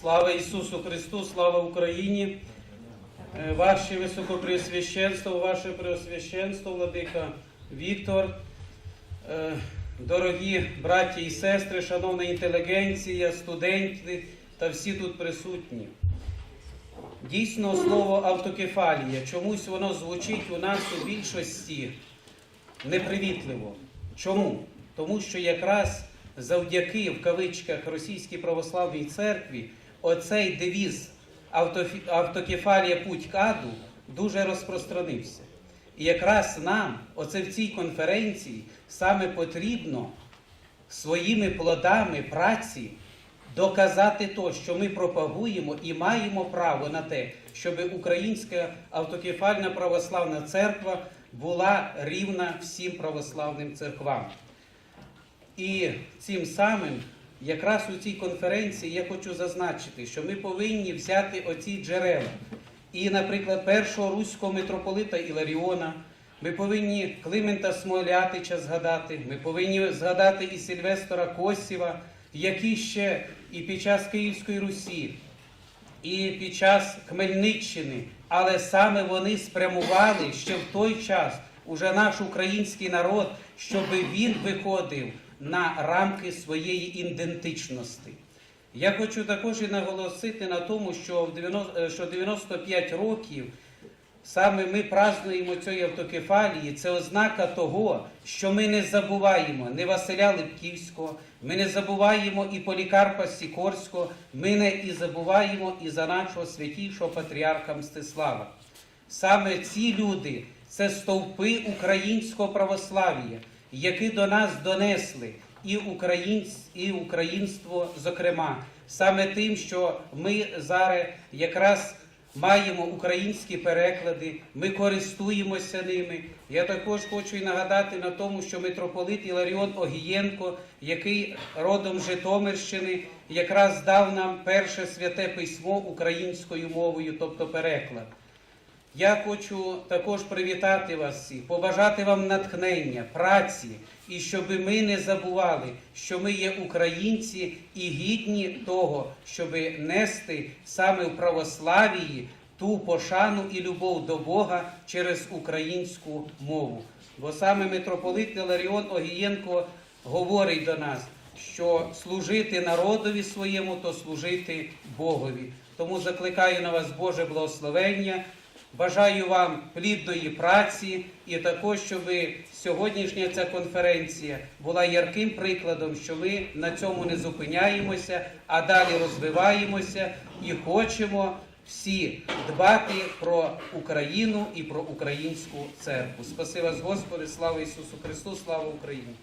Слава Ісусу Христу, слава Україні, Е, ваше Високопреосвященство, ваше Преосвященство, Владика Віктор, е, дорогі браті і сестри, шановна інтелігенція, студенти та всі тут присутні. Дійсно, слово автокефалія, чомусь воно звучить у нас у більшості непривітливо. Чому? Тому що якраз завдяки в кавичках Російській православній церкві оцей девіз автокефалія путь к аду дуже розпространився. І якраз нам, оце в цій конференції, саме потрібно своїми плодами праці доказати то, що ми пропагуємо і маємо право на те, щоб Українська автокефальна православна церква була рівна всім православним церквам. І цим самим, якраз у цій конференції я хочу зазначити, що ми повинні взяти оці джерела. І, наприклад, першого руського митрополита Іларіона, ми повинні Климента Смолятича згадати, ми повинні згадати і Сильвестора Косєва, які ще і під час Київської Русі, і під час Хмельниччини, але саме вони спрямували ще в той час уже наш український народ, щоб він виходив на рамки своєї ідентичності. Я хочу також і наголосити на тому, що в 90, е, 95 років саме ми празднуємо цієї автокефалії, це ознака того, що ми не забуваємо не Василя Липківського, ми не забуваємо і Полікарпа Сікорського, ми не і забуваємо і за нашого святішого патріарха Мстислава. Саме ці люди це стовпи українського православ'я, які до нас донесли і, українсь, і українство, зокрема, саме тим, що ми зараз якраз маємо українські переклади, ми користуємося ними. Я також хочу і нагадати на тому, що митрополит Іларіон Огієнко, який родом Житомирщини, якраз дав нам перше святе письмо українською мовою, тобто переклад. Я хочу також привітати вас всіх, побажати вам натхнення, праці, і щоб ми не забували, що ми є українці і гідні того, щоб нести саме в православії ту пошану і любов до Бога через українську мову. Бо саме митрополит Іларіон Огієнко говорить до нас, що служити народові своєму, то служити Богові. Тому закликаю на вас Боже благословення. Бажаю вам плідної праці і також, щоб сьогоднішня ця конференція була ярким прикладом, що ми на цьому не зупиняємося, а далі розвиваємося і хочемо всі дбати про Україну і про українську церкву. Спаси вас, Господи, слава Ісусу Христу, слава Україні!